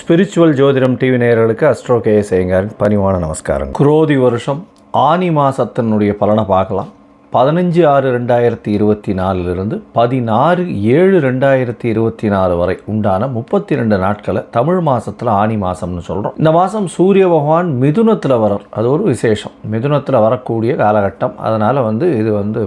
Spiritual ஜோதிடம் TV நேயர்களுக்கு astro K சேங்கரின் பணிவான நமஸ்காரம் குரோதி வருஷம் ஆனி மாசத்தினுடைய பலனை பார்க்கலாம் பதினஞ்சு ஆறு ரெண்டாயிரத்தி இருபத்தி நாலுலேருந்து பதினாறு ஏழு ரெண்டாயிரத்தி இருபத்தி நாலு வரை உண்டான முப்பத்தி ரெண்டு நாட்களை தமிழ் மாதத்தில் ஆனி மாதம்னு சொல்கிறோம் இந்த மாதம் சூரிய பகவான் மிதுனத்தில் வரார் அது ஒரு விசேஷம். மிதுனத்தில் வரக்கூடிய காலகட்டம். அதனால் வந்து இது வந்து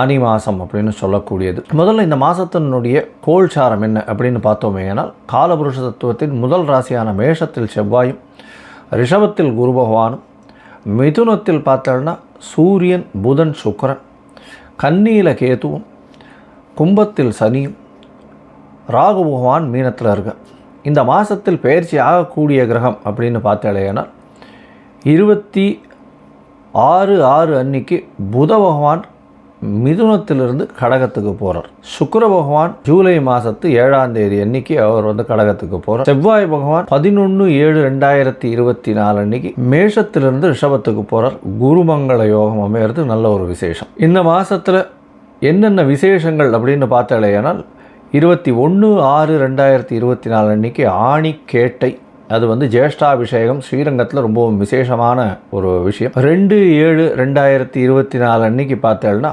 ஆனி மாதம் அப்படின்னு சொல்லக்கூடியது. முதல்ல இந்த மாதத்தினுடைய கோல்சாரம் என்ன அப்படின்னு பார்த்தோமேனால் காலபுருஷ தத்துவத்தின் முதல் ராசியான மேஷத்தில் செவ்வாயும் ரிஷபத்தில் குரு பகவானும் மிதுனத்தில் பார்த்தோன்னா சூரியன் புதன் சுக்கரன் கன்னியில் கேதுவும் கும்பத்தில் சனியும் ராகு பகவான் மீனத்தில் இருக்க. இந்த மாதத்தில் பயிற்சி ஆகக்கூடிய கிரகம் அப்படின்னு பார்த்தாலேனா இருபத்தி ஆறு ஆறு அன்னைக்கு புத பகவான் மிதுனத்திலிருந்து கடகத்துக்கு போகிறார் சுக்கர பகவான் ஜூலை மாதத்து ஏழாம் தேதி அன்னைக்கு அவர் வந்து கடகத்துக்கு போகிறார் செவ்வாய் பகவான் பதினொன்று ஏழு ரெண்டாயிரத்தி இருபத்தி நாலு அன்னைக்கு மேஷத்திலிருந்து ரிஷபத்துக்கு போகிறார் குருமங்கள யோகம் அமையிறது நல்ல ஒரு விசேஷம். இந்த மாதத்தில் என்னென்ன விசேஷங்கள் அப்படின்னு பார்த்தாலேயானால் இருபத்தி ஒன்று ஆறு ரெண்டாயிரத்தி இருபத்தி நாலு அன்னைக்கு ஆணிக்கேட்டை அது வந்து ஜேஷ்டாபிஷேகம் ஸ்ரீரங்கத்தில் ரொம்பவும் விசேஷமான ஒரு விஷயம். ரெண்டு ஏழு ரெண்டாயிரத்தி இருபத்தி நாலு அன்னைக்கு பார்த்தேன்னா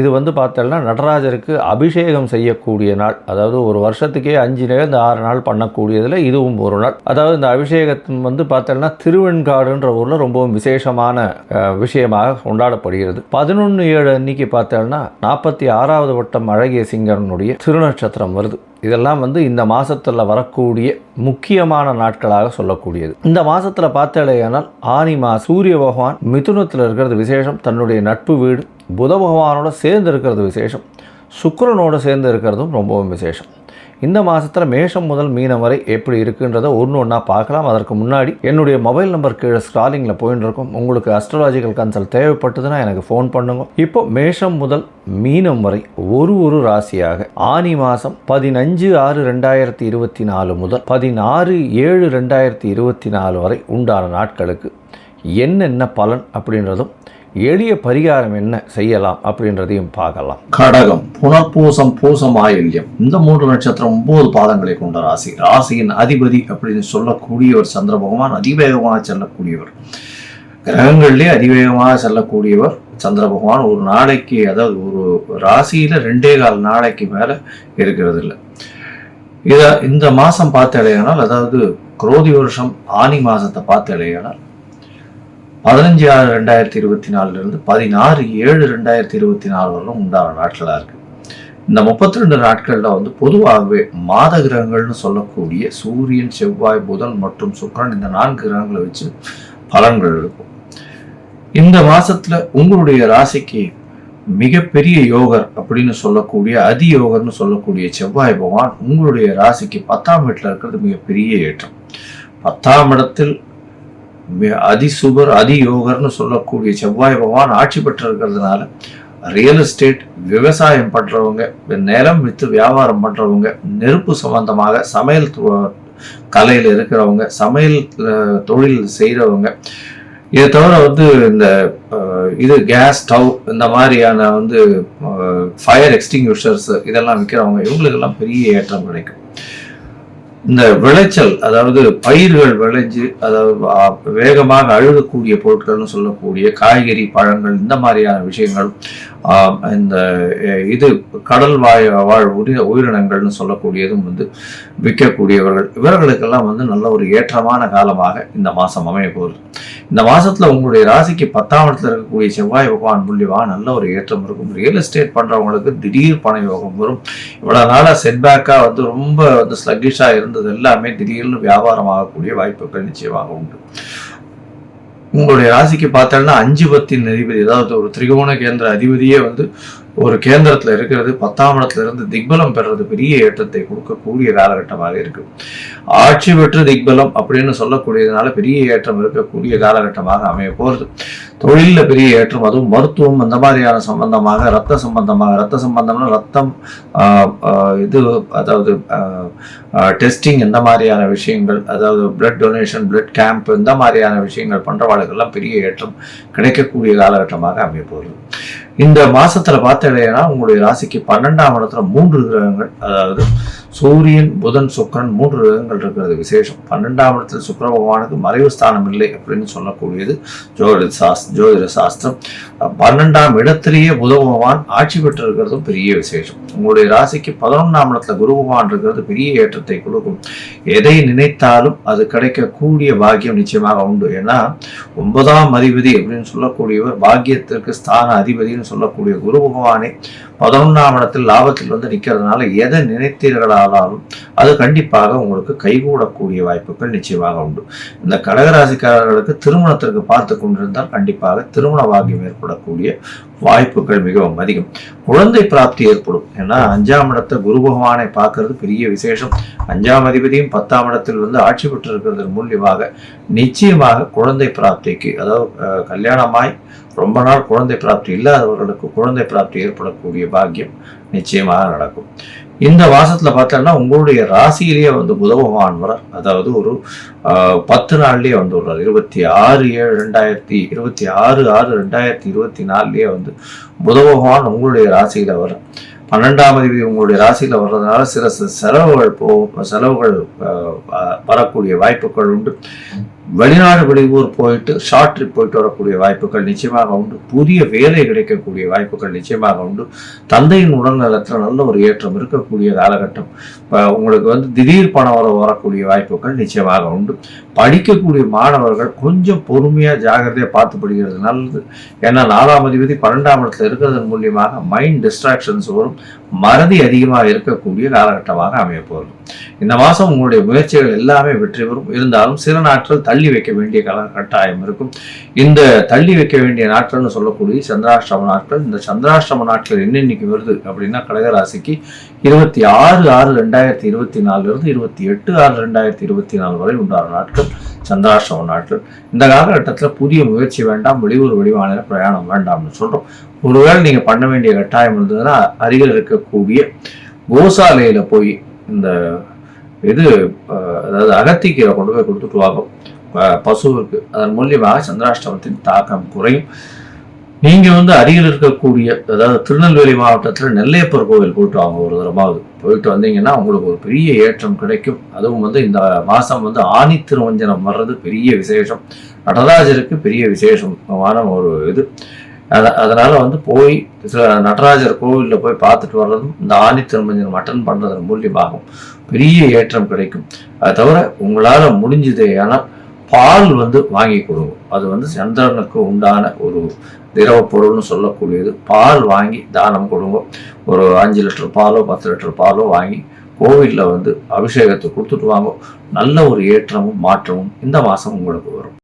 இது வந்து பார்த்தோம்னா நடராஜருக்கு அபிஷேகம் செய்யக்கூடிய நாள். அதாவது ஒரு வருஷத்துக்கே அஞ்சு நேரம் ஆறு நாள் பண்ணக்கூடியதில் இதுவும் ஒரு நாள். அதாவது இந்த அபிஷேகத்தின் வந்து பார்த்தோம்னா திருவெண்காடுன்ற ஊரில் ரொம்பவும் விசேஷமான விஷயமாக கொண்டாடப்படுகிறது. பதினொன்று ஏழு அன்னைக்கு பார்த்தோம்னா நாற்பத்தி ஆறாவது வட்டம் அழகிய சிங்கரனுடைய திருநட்சத்திரம் வருது. இதெல்லாம் வந்து இந்த மாதத்தில் வரக்கூடிய முக்கியமான நாட்களாக சொல்லக்கூடியது. இந்த மாதத்தில் பார்த்தாலேயானால் ஆனி மா சூரிய பகவான் மிதுனத்தில் இருக்கிறது விசேஷம். தன்னுடைய நட்பு வீடு புத பகவானோட சேர்ந்து இருக்கிறது விசேஷம். சுக்கரனோடு சேர்ந்து இருக்கிறதும் ரொம்பவும் விசேஷம். இந்த மாதத்தில் மேஷம் முதல் மீனம் வரை எப்படி இருக்குன்றதை ஒன்று ஒன்றா பார்க்கலாம். அதற்கு முன்னாடி என்னுடைய மொபைல் நம்பர் கீழே ஸ்க்ராலிங்கில் போயின்னு இருக்கும் உங்களுக்கு அஸ்ட்ராலாஜிக்கல் கன்சல்ட் தேவைப்பட்டதுன்னா எனக்கு ஃபோன் பண்ணுங்க. இப்போ மேஷம் முதல் மீனம் வரை ஒரு ஒரு ராசியாக ஆனி மாதம் பதினஞ்சு ஆறு ரெண்டாயிரத்தி இருபத்தி நாலு முதல் பதினாறு ஏழு ரெண்டாயிரத்தி இருபத்தி நாலு வரை உண்டான நாட்களுக்கு என்னென்ன பலன் அப்படின்றதும் எளிய பரிகாரம் என்ன செய்யலாம் அப்படின்றதையும் பார்க்கலாம். கடகம் புனர்பூசம் பூசம் ஆயில்யம். இந்த மூன்று நட்சத்திரம் ஒன்பது பாதங்களை கொண்ட ராசி. ராசியின் அதிபதி அப்படின்னு சொல்லக்கூடியவர் சந்திர பகவான் அதிவேகமாக செல்லக்கூடியவர். கிரகங்கள்லேயே அதிவேகமாக செல்லக்கூடியவர் சந்திர பகவான். ஒரு நாளைக்கு அதாவது ஒரு ராசியில ரெண்டே கால் நாளைக்கு மேல இருக்கிறது இல்லை இத இந்த மாசம் பார்த்தாலேயானால் அதாவது குரோதி வருஷம் ஆனி மாசத்தை பார்த்தாலேயானால் பதினஞ்சு ஆறு ரெண்டாயிரத்தி இருபத்தி நாலுலேருந்து பதினாறு ஏழு ரெண்டாயிரத்தி இருபத்தி நாலு வரலும் உண்டான நாட்களாக இருக்குது இந்த முப்பத்தி ரெண்டு நாட்களில் வந்து பொதுவாகவே மாத கிரகங்கள்னு சொல்லக்கூடிய சூரியன் செவ்வாய் புதன் மற்றும் சுக்கிரன் இந்த நான்கு கிரகங்களை வச்சு பலன்கள் இருக்கும் இந்த மாசத்துல உங்களுடைய ராசிக்கு மிகப்பெரிய யோகர் அப்படின்னு சொல்லக்கூடிய அதி யோகர்னு சொல்லக்கூடிய செவ்வாய் பகவான் உங்களுடைய ராசிக்கு பத்தாம் வீட்டில் இருக்கிறது மிகப்பெரிய ஏற்றம். பத்தாம் இடத்தில் அதிசுபர் அதி யோகர்னு சொல்லக்கூடிய செவ்வாய் பகவான் ஆட்சி பெற்றிருக்கிறதுனால ரியல் எஸ்டேட் விவசாயம் பண்ணுறவங்க நிலம் வித்து வியாபாரம் பண்ணுறவங்க நெருப்பு சம்பந்தமாக சமையல் கலையில் இருக்கிறவங்க சமையல் தொழில் செய்கிறவங்க இதை தவிர வந்து இந்த இது கேஸ் ஸ்டவ் இந்த மாதிரியான வந்து ஃபயர் எக்ஸ்டிங்யூஷர்ஸ் இதெல்லாம் விற்கிறவங்க இவங்களுக்கெல்லாம் பெரிய ஏற்றம் கிடைக்கும். இந்த விளைச்சல் அதாவது பயிர்கள் விளைஞ்சு அதாவது வேகமாக அழுகக்கூடிய பொருட்கள்னு சொல்லக்கூடிய காய்கறி பழங்கள் இந்த மாதிரியான விஷயங்கள் இந்த இது கடல் வாய் வாழ் உயிர் உயிரினங்கள்னு சொல்லக்கூடியதும் வந்து விற்கக்கூடியவர்கள். இவர்களுக்கெல்லாம் வந்து நல்ல ஒரு ஏற்றமான காலமாக இந்த மாதம் அமைய போகுது இந்த மாசத்துல உங்களுடைய ராசிக்கு பத்தாம் இடத்துல இருக்கக்கூடிய செவ்வாய் பகவான் புள்ளிவா நல்ல ஒரு ஏற்றம் இருக்கும். ரியல் எஸ்டேட் பண்றவங்களுக்கு திடீர் பண யோகம் வரும். இவ்வளவு நாளா செட்பேக்கா வந்து ரொம்ப வந்து ஸ்லக்கிஷா இருந்தது. எல்லாமே திடீர்னு வியாபாரம் ஆகக்கூடிய வாய்ப்புகள் நிச்சயமாக உண்டு. உங்களுடைய ராசிக்கு பார்த்தோம்னா அஞ்சு பத்தின் அதிபதி அதாவது ஒரு திரிகோண கேந்திர அதிபதியே வந்து ஒரு கேந்திரத்தில் இருக்கிறது பத்தாம் இடத்துல இருந்து திக்பலம் பெறுறது பெரிய ஏற்றத்தை கொடுக்கக்கூடிய காலகட்டமாக இருக்கு. ஆட்சி பெற்று திக்பலம் அப்படின்னு சொல்லக்கூடியதுனால பெரிய ஏற்றம் இருக்கக்கூடிய காலகட்டமாக அமைய போகிறது தொழிலில் பெரிய ஏற்றம் அதுவும் மருத்துவம் அந்த மாதிரியான சம்பந்தமாக ரத்த சம்பந்தமாக ரத்த சம்பந்தம்னா ரத்தம் ஆஹ், இது அதாவது டெஸ்டிங் இந்த மாதிரியான விஷயங்கள் அதாவது பிளட் டொனேஷன் பிளட் கேம்ப் இந்த மாதிரியான விஷயங்கள் பண்ணுறவாளுக்கெல்லாம் பெரிய ஏற்றம் கிடைக்கக்கூடிய காலகட்டமாக அமைய போகிறது இந்த மாசத்துல பார்த்தீங்கன்னா உங்களுடைய ராசிக்கு பன்னெண்டாம் இடத்துல மூன்று கிரகங்கள் அதாவது சூரியன் புதன் சுக்கிரன் மூன்று கிரகங்கள் இருக்கிறது. விசேஷம். பன்னெண்டாம் இடத்தில் சுக்கர பகவானுக்கு மறைவு ஸ்தானம் இல்லை அப்படின்னு சொல்லக்கூடியது ஜோதிட சாஸ் ஜோதிட சாஸ்திரம். பன்னெண்டாம் இடத்திலேயே புத பகவான் ஆட்சி பெற்று இருக்கிறதும் பெரிய விசேஷம். உங்களுடைய ராசிக்கு பதினொன்றாம் இடத்துல குரு பகவான் இருக்கிறது பெரிய ஏற்றத்தை கொடுக்கும். எதை நினைத்தாலும் அது கிடைக்கக்கூடிய பாக்கியம் நிச்சயமாக உண்டு. ஏன்னா ஒன்பதாம் அதிபதி அப்படின்னு சொல்லக்கூடியவர் பாக்கியத்திற்கு ஸ்தான அதிபதினு சொல்லக்கூடிய குரு பகவானே பதினொன்றாம் இடத்தில் லாபத்தில் வந்து நிற்கிறதுனால எதை நினைத்தீர்களா ஆனாலும் அது கண்டிப்பாக உங்களுக்கு கைகூடக்கூடிய வாய்ப்புகள் நிச்சயமாக உண்டு. இந்த கடகராசிக்காரர்களுக்கு திருமணத்திற்கு பார்த்து கொண்டிருந்தால் கண்டிப்பாக திருமண பாக்கியம் ஏற்படக்கூடிய வாய்ப்புகள் மிகவும் அதிகம். குழந்தை பிராப்தி ஏற்படும். ஏன்னா அஞ்சாம் இடத்தை குரு பகவானை பார்க்கறது பெரிய விசேஷம். அஞ்சாம் அதிபதியும் பத்தாம் இடத்தில் வந்து ஆட்சி பெற்றிருக்கிறது மூலியமாக நிச்சயமாக குழந்தை பிராப்திக்கு அதாவது கல்யாணமாய் ரொம்ப நாள் குழந்தை பிராப்தி இல்லாதவர்களுக்கு குழந்தை பிராப்தி ஏற்படக்கூடிய பாக்கியம் நிச்சயமாக நடக்கும். இந்த மாசத்துல பார்த்தோம்னா உங்களுடைய ராசியிலேயே வந்து புத பகவான் வரார் அதாவது ஒரு பத்து நாள்லயே வந்து வர்றார். இருபத்தி ஆறு ஏழு ரெண்டாயிரத்தி இருபத்தி ஆறு ஆறு ரெண்டாயிரத்தி இருபத்தி நாலுலயே வந்து புத பகவான் உங்களுடைய ராசியில வர பன்னெண்டாம் தேதி உங்களுடைய ராசியில வர்றதுனால சில சில செலவுகள் போ செலவுகள் வரக்கூடிய வாய்ப்புகள் உண்டு. வெளிநாடு வெளியூர் போயிட்டு ஷார்ட் ட்ரிப் போயிட்டு வரக்கூடிய வாய்ப்புகள் நிச்சயமாக உண்டு. புதிய வேலை கிடைக்கக்கூடிய வாய்ப்புகள் நிச்சயமாக உண்டு. தந்தையின் உடல்நலத்தில் நல்ல ஒரு ஏற்றம் இருக்கக்கூடிய காலகட்டம். இப்போ உங்களுக்கு வந்து திடீர் பணம் வர வரக்கூடிய வாய்ப்புகள் நிச்சயமாக உண்டு. படிக்கக்கூடிய மாணவர்கள் கொஞ்சம் பொறுமையாக ஜாகிரதையாக பார்த்து படிக்கிறது நல்லது. ஏன்னா நாலாம் அதிபதி பன்னெண்டாம் இடத்துல இருக்கிறதன் மூலியமாக மைண்ட் டிஸ்ட்ராக்ஷன்ஸ் வரும். மறதி அதிகமாக இருக்கக்கூடிய காலகட்டமாக அமையப்போகிறது இந்த மாதம் உங்களுடைய முயற்சிகள் எல்லாமே வெற்றி பெறும். இருந்தாலும் சில நாட்கள் தள்ளி வைக்க வேண்டிய கால கட்டாயம் இருக்கும். இந்த தள்ளி வைக்க வேண்டிய நாட்கள்னு சொல்லக்கூடிய சந்திராஷ்டிரம நாட்கள் இந்த சந்திராஷ்டிரம நாட்கள் என்னென்னைக்கு வருது அப்படின்னா கடகராசிக்கு இருபத்தி ஆறு ஆறு ரெண்டாயிரத்தி இருபத்தி நாலுலேருந்து இருபத்தி எட்டு ஆறு ரெண்டாயிரத்தி இருபத்தி நாலு வரை உண்டான நாட்கள் சந்திராஷ்டிரம நாட்கள். இந்த காலகட்டத்தில் புதிய முயற்சி வேண்டாம் வெளியூர் வெளிமாநில பிரயாணம் வேண்டாம்னு சொல்றோம். ஒருவேளை நீங்க பண்ண வேண்டிய கட்டாயம் இருந்ததுன்னா அருகில் இருக்கக்கூடிய கோசாலையில போய் இந்த இது அதாவது அகத்திக்கீரை கொண்டு போய் கொடுத்துட்டு வாங்க. பசுவிற்கு அதன் மூலியமாக சந்திராஷ்டமத்தின் தாக்கம் குறையும். நீங்க வந்து அருகில் இருக்கக்கூடிய அதாவது திருநெல்வேலி மாவட்டத்துல நெல்லையப்பர் கோவில் போயிட்டு வாங்க ஒரு தரமாவது போயிட்டு வந்தீங்கன்னா உங்களுக்கு ஒரு பெரிய ஏற்றம் கிடைக்கும். அதுவும் வந்து இந்த மாசம் வந்து ஆணி திருவஞ்சனம் வர்றது பெரிய விசேஷம். நடராஜருக்கு பெரிய விசேஷமான ஒரு இது. அத- அதனால வந்து போய் சில நடராஜர் கோவிலில் போய் பார்த்துட்டு வர்றதும் இந்த ஆணி திருமஞ்சனம் அட்டன் பண்ணுறதன் மூலியமாகும் பெரிய ஏற்றம் கிடைக்கும். அது தவிர உங்களால முடிஞ்சதே ஆனால் பால் வந்து வாங்கி கொடுங்க அது வந்து சந்திரனுக்கு உண்டான ஒரு திரவ பொருள்னு சொல்லக்கூடியது. பால் வாங்கி தானம் கொடுங்க. ஒரு அஞ்சு லிட்டர் பாலோ பத்து லிட்டர் பாலோ வாங்கி கோவிலில் வந்து அபிஷேகத்தை கொடுத்துட்டு வாங்க. நல்ல ஒரு ஏற்றமும் மாற்றமும் இந்த மாதம் உங்களுக்கு வரும்.